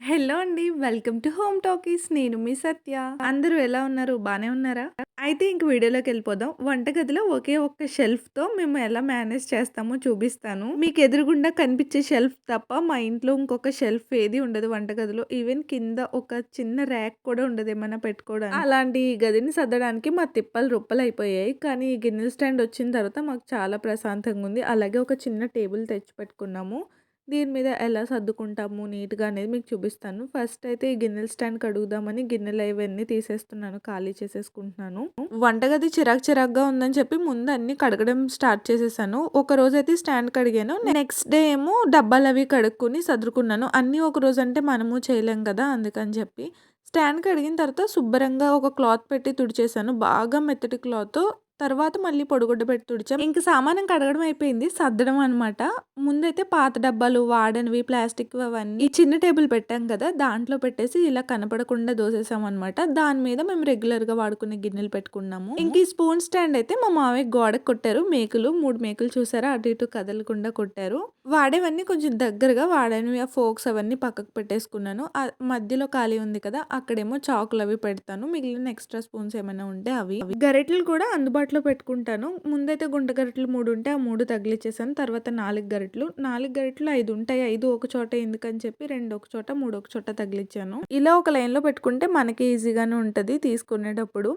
Hello అండి. Welcome to home talkies. నేను మీ సత్య. అందరూ ఎలా ఉన్నారు? బాగానే ఉన్నారా? అయితే ఇంక వీడియోలోకి వెళ్ళిపోదాం వంటగదిలో ఒకే ఒక్క షెల్ఫ్‌తో మేము ఎలా మేనేజ్ చేస్తామో చూపిస్తాను. మీకు ఎదురుగుండా కనిపించే షెల్ఫ్ తప్ప మా ఇంట్లో ఇంకొక షెల్ఫ్ ఏది ఉండదు వంటగదిలో. ఈవెన్ కింద ఒక చిన్న ర్యాక్ కూడా ఉండదు ఏమైనా పెట్టుకోవడానికి. అలాంటి ఈ గదిని సర్దడానికి మా తిప్పలు రుప్పలయిపోయాయి. కానీ ఈ గిన్నెల స్టాండ్ వచ్చిన తర్వాత మాకు చాలా ప్రశాంతంగా ఉంది. అలాగే ఒక చిన్న టేబుల్ తెచ్చిపెట్టుకున్నాము. దీని మీద ఎలా సర్దుకుంటాము నీట్‌గా అనేది మీకు చూపిస్తాను. ఫస్ట్ అయితే ఈ గిన్నెల స్టాండ్ కడుగుదామని గిన్నెలు అవన్నీ తీసేస్తున్నాను. ఖాళీ చేసేసుకుంటున్నాను. వంటగది చిరాకు చిరాకుగా ఉందని చెప్పి ముందు అన్నీ కడగడం స్టార్ట్ చేసేసాను. ఒక రోజు అయితే స్టాండ్ కడిగాను. నెక్స్ట్ డే ఏమో డబ్బాలవి కడుక్కొని సర్దుకున్నాను అన్నీ ఒక రోజు అంటే మనము చేయలేం కదా! అందుకని చెప్పి స్టాండ్ కడిగిన తర్వాత శుభ్రంగా ఒక క్లాత్ పెట్టి తుడిచేసాను. బాగా మెత్తటి క్లాత్. తర్వాత మళ్ళీ పొడిగుడ్డ పెట్టి తుడిచాం. ఇంక సామానం కడగడం అయిపోయింది. సర్దడం అనమాట. ముందైతే పాత డబ్బాలు వాడనివి ప్లాస్టిక్ అవన్నీ ఈ చిన్న టేబుల్ పెట్టాం కదా! దాంట్లో పెట్టేసి ఇలా కనపడకుండా దోసేసామనమాట. దాని మీద మేము రెగ్యులర్గా వాడుకునే గిన్నెలు పెట్టుకున్నాము. ఇంక ఈ స్పూన్ స్టాండ్ అయితే మా మావయ్య గోడకు కొట్టారు. మేకులు మూడు మేకులు చూసారా? అటు ఇటు కదలకుండా కొట్టారు. వాడేవన్నీ కొంచెం దగ్గరగా వాడనివి ఆ ఫోక్స్ అవన్నీ పక్కకు పెట్టేసుకున్నాను. మధ్యలో ఖాళీ ఉంది కదా! అక్కడేమో చాకులు అవి పెడతాను. మిగిలిన ఎక్స్‌ట్రా స్పూన్స్ ఏమైనా ఉంటే అవి. గరెట్లు కూడా అందుబాటులో పెట్టుకుంటాను. ముందైతే గుంట గరిటెలు మూడు ఉంటే ఆ మూడు తగిలిచ్చేసాను. తర్వాత నాలుగు గరిటెలు. నాలుగు గరిటెలు ఐదు ఉంటాయి. ఐదు ఒక చోట ఎందుకని చెప్పి రెండు ఒక చోట, మూడు ఒక చోట తగిలిచ్చాను. ఇలా ఒక లైన్‌లో పెట్టుకుంటే మనకి ఈజీగానే ఉంటుంది తీసుకునేటప్పుడు.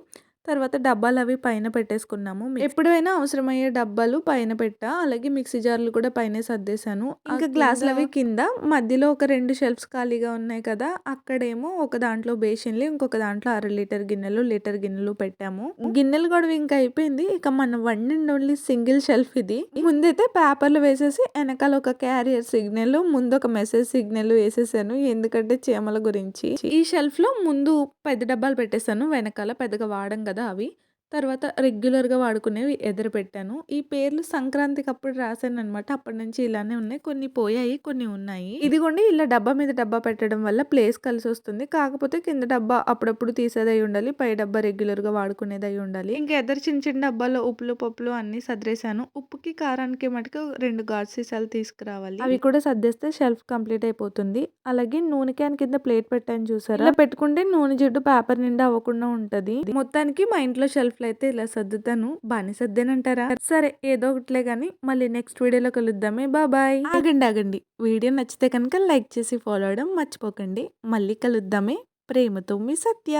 తర్వాత డబ్బాలవి పైన పెట్టేసుకున్నాము. ఎప్పుడైనా అవసరమయ్యే డబ్బాలు పైన పెట్టా. అలాగే మిక్సీ జార్లు కూడా పైనే సర్దేశాను. ఇంకా గ్లాసులవి కింద మధ్యలో ఒక 2 షెల్ఫ్స్ ఖాళీగా ఉన్నాయి కదా! అక్కడేమో ఒక దాంట్లో బేసిన్‌లు, ఇంకొక దాంట్లో అర లీటర్ గిన్నెలు, లీటర్ గిన్నెలు పెట్టాము. గిన్నెల గొడవ ఇంకా అయిపోయింది. ఇక మనం వండింది ఓన్లీ సింగిల్ షెల్ఫ్ ఇది. ముందైతే పేపర్లు వేసేసి ఎనకాల ఒక క్యారియర్ సిగ్నల్, ముందు ఒక మెసేజ్ సిగ్నల్ వేసేసాను. ఎందుకంటే చీమల గురించి. ఈ షెల్ఫ్‌లో ముందు పెద్ద డబ్బాలు పెట్టేసాను. వెనకాల పెద్దగా వాడం కదా అవి. తర్వాత రెగ్యులర్‌గా వాడుకునేవి ఎదురు పెట్టాను. ఈ పేర్లు సంక్రాంతికి అప్పుడు రాశాను అనమాట అప్పటి నుంచి ఇలానే ఉన్నాయి. కొన్ని పోయాయి. కొన్ని ఉన్నాయి. ఇదిగోండి ఇలా డబ్బా మీద డబ్బా పెట్టడం వల్ల ప్లేస్ కలిసి వస్తుంది కాకపోతే కింద డబ్బా అప్పుడప్పుడు తీసేదై ఉండాలి. పై డబ్బా రెగ్యులర్‌గా వాడుకునేదై ఉండాలి. ఇంకా ఎదరు చిన్న చిన్న డబ్బాలో ఉప్పులు, పప్పులు అన్ని సదిరేశాను. ఉప్పుకి, కారానికి మటుకు రెండు గాజు సీసాలు తీసుకురావాలి. అవి కూడా సర్దేస్తే షెల్ఫ్ కంప్లీట్ అయిపోతుంది. అలాగే నూనె క్యాన్ కింద ప్లేట్ పెట్టాను చూసారా? ఇలా పెట్టుకుంటే నూనె జిడ్డు పేపర్ నిండా అవ్వకుండా ఉంటది. మొత్తానికి మా ఇంట్లో షెల్ఫ్ అయితే ఇలా సర్దుతాను. బానే సర్దేనంటారా సరే ఏదో ఒకటిలే కానీ మళ్ళీ నెక్స్ట్ వీడియోలో కలుద్దామే. బాబాయ్ ఆగండి ఆగండి. వీడియో నచ్చితే కనుక లైక్ చేసి ఫాలో అవ్వడం మర్చిపోకండి. మళ్ళీ కలుద్దామే. ప్రేమతో మీ సత్య.